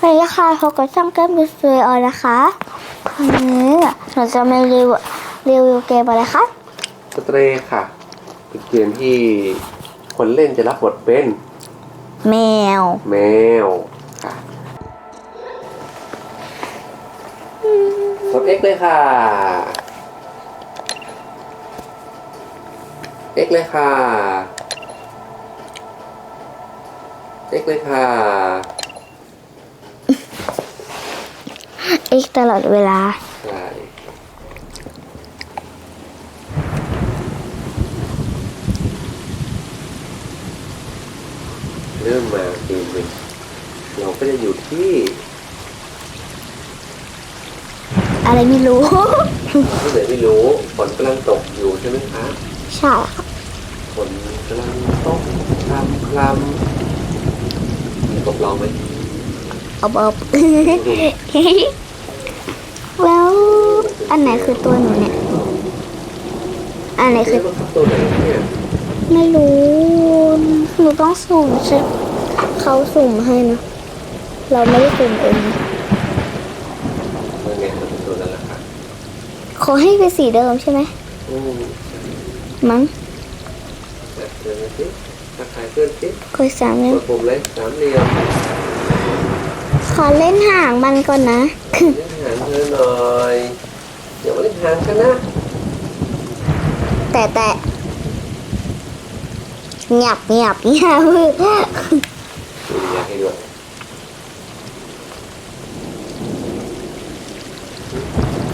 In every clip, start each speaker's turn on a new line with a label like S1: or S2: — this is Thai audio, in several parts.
S1: สวัสดีค่ะพบกับช่องเกมดูสวยออนนะคะวันนี้หนูจะมารีวิวรีวิวเกมอะไรคะ
S2: สเตรย์ค่ะ เป็นเกมที่คนเล่นจะรับบทเป็น
S1: แมว
S2: แมวค่ะกด X เลยค่ะ X เลยค่ะ X เลยค่ะ
S1: อีกตลอดเวลา
S2: ใช่เริ่มมาเกมหนึ่งเราก็จะอยู่ที่
S1: อะไรไม่รู้
S2: ที่ไหนไม่รู้ฝนกำลังตกอยู่ใช่ไหมคะ
S1: ใช่ค่ะ
S2: ฝนกำลังตกคลำคลำมีกบลองไหม
S1: เอาเอา แล้วอันไหนคือตัวหนูเนี่ย อันไหนคือ
S2: เรียกว่าตัวไหนเนี่ย
S1: ไม่รู้ หนูต้องสุ่มใช่เขาสุ่มให้นะ เราไม่ได้สุ่มเอง
S2: เมื่อไงมันเป็นตัวนั้นแหละค่ะ
S1: ขอให้เป็นสีเดิมใช่ไหม
S2: อืม
S1: มั้ง
S2: แบบเดินมาสิทักทายเพื่อนสิ
S1: กดสามเนี่ย
S2: กดปุ่มเลยสามเหลี่ยม
S1: ข อเล่นห่างมันก่อนนะ
S2: เล่นหางเธอหน่อยเดี๋ยวมาเล่นหางกันนะ
S1: แต่แต่เงียบเงียบเงียบ
S2: ดูอยากให้ด้วย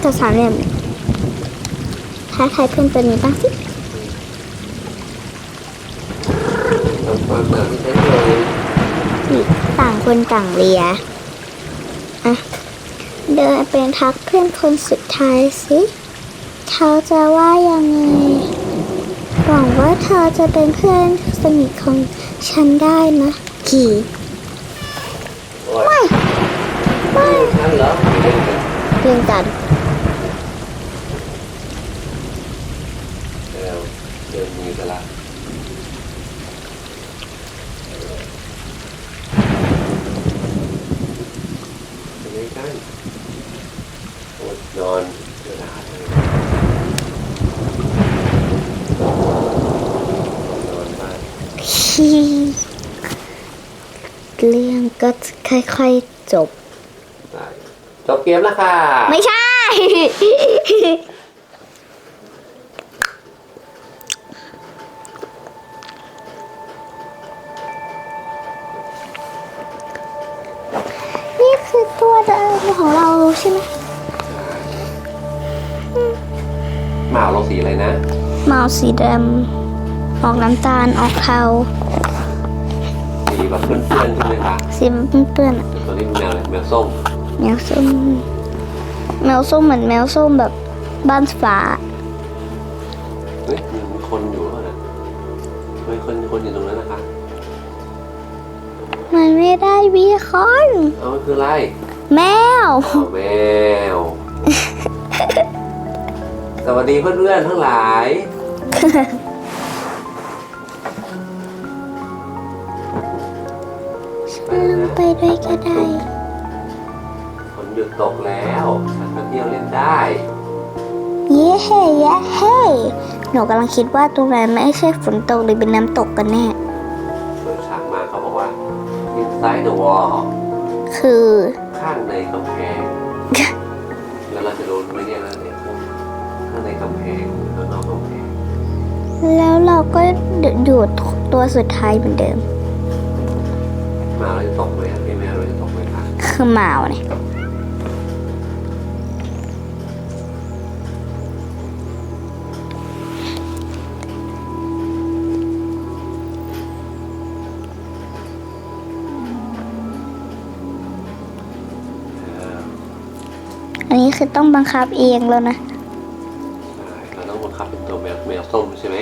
S1: ตัวสามเหลี่ยมท้าทายเพื่อนตัวนี้บ้างสิ
S2: ทำความหนาที่ใช้เลย
S1: นี่ต่างคนต่างเลียอะ เดินเป็นทักเพื่อนคนสุดท้ายสิ เขาจะว่ายังไง หวังว่าเธอจะเป็นเพื่อนสนิทของฉันได้นะขี่
S2: โอ้ยไม่เหรอ
S1: เรื่องกัน
S2: เดี๋ยวเดินมือกันละเป็นไงกั นโอ้ยนอนเวลาเลยนอนบ้าน
S1: ขี่เรื่องก็จะค่อยๆจบ
S2: ได้จบเกมแล้วค่ะ
S1: ไม่ใช่ นี่คือตัวเดิมของเราใช่ไหม
S2: หมาลงสีอะไรนะ
S1: เมาสีดำออกน้ำตาลออกเทา
S2: สีแบบเพื่อนๆใช่ไหมคะ
S1: สีเปื้อนๆอะ
S2: ตัวนี้เป็นแมวอะไรแมวส้ม
S1: แมวส้มแมวส้มเหมือนแมวส้มแบบบ้านฟ้า
S2: เฮ้ยมีคนอยู่เปล่านะมีคนคนอยู่ตรงนั้นนะคะ
S1: มันไม่ได้วีคอน
S2: เอามันคืออะไร
S1: แมว
S2: เอาแมว สวัสดีเพื่อนๆทั้งหลาย
S1: ฉันไปด้วยก็ได้
S2: ฝนหยุดตกแล้ว ฉันมาเที่ยวเล่นได้
S1: เย้เฮ้เย้เฮ้หนูกำลังคิดว่าตรงนั้นไม่ใช่ฝนตกหรือเป็นน้ำตกกันแน่
S2: เปิดฉากมาเขาบอกว่า inside the wall
S1: คือ
S2: ข้างในกำแพง แล้วเราจะรู้ไหมเนี่ยว่าเนี่ย ข้างในกำแพงหรือนอกกำแพง
S1: แล้วเราก็อยู่ตัวสุดท้ายเหมือนเดิม
S2: มาเราจะตกไหมอะพี่แมวเราจะตกไหมคะ
S1: คือหมาวเนี่ย
S2: เออ
S1: อันนี้คือต้องบังคับเองแล้วนะ
S2: ใช่ เราต้องบังคับเป็นตัวแมวแมวส้มใช่ไหม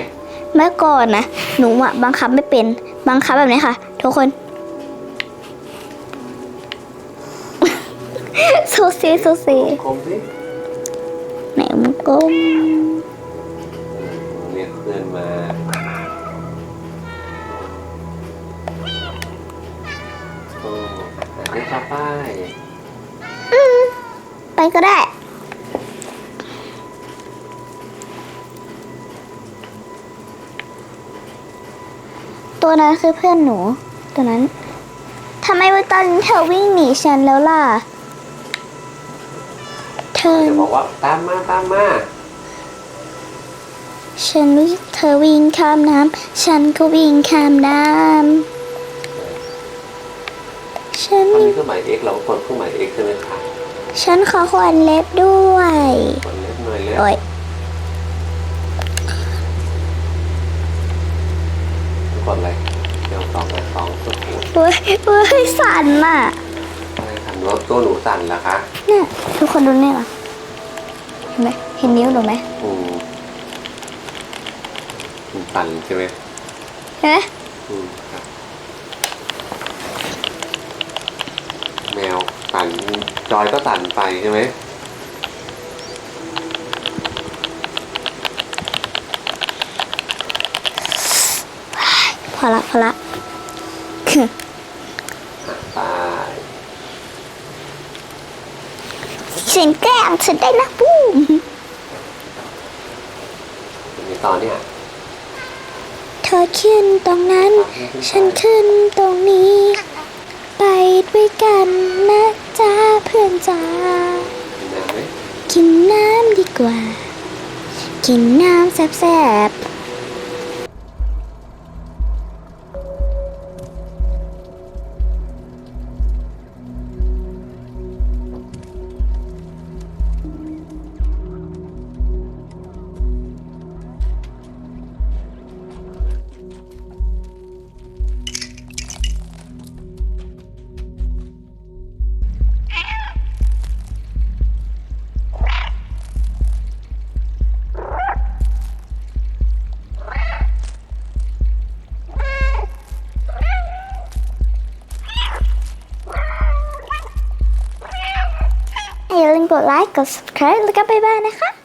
S1: เมื่อก่อนนะหนูอะบังคับไม่เป็นบังคับแบบนี้ค่ะ ทุกคนโซเซโซเซ
S2: คมสิ
S1: ไหนมันกลม
S2: เรียกเพื่อนมาโอ้แต่ได้ต่อไป
S1: ไปก็ได้ ตัวนั้นคือเพื่อนหนู ตัวนั้นทำไมวันตอนนี้เธอวิ่งหนีฉันแล้วล่ะ เธอ
S2: จะบอกว่าตามมาตามมา
S1: ฉันรู้เธอวิ่งข้ามน้ำฉันก็วิ่งข้ามน้ำฉัน
S2: ตอนนี้เครื่องหมาย x เราก็กดเครื่องหมาย x ใช่ไหมคะ
S1: ฉันขอขวัญเล็บด้วย
S2: กดเล็บหน่อยเล็บ
S1: โอ้ย
S2: กดอะไรเดี๋ยวสองไปสอง สุดหัว
S1: โอ้ยโอ้ยสั่นน่ะ
S2: อะไรสั่นรถตัวหนูสั่นเหรอคะ
S1: เนี่ยทุกคนดูนี่เหรอเห็นไหมเห็นนิ้วหนูไหม
S2: อืมอืมสั่นใช่ไหม
S1: เห็นไหม
S2: อืมครับแมวสั่นจอยก็สั่นไปใช่ไหม
S1: พอละพอละ
S2: อะ ไป
S1: ฉันแกล้งฉันได้นะปุ้ม
S2: มีตอนเนี่ย
S1: เธอขึ้นตรงนั้น ฉันขึ้นตรงนี้ ไปด้วยกันนะจ้าเพื่อนจ้า
S2: มีน้ำไหม
S1: กินน้ำดีกว่า กินน้ำแซ่บๆ ไลค์ กด subscribe แล้วก็บ๊ายบายนะคะ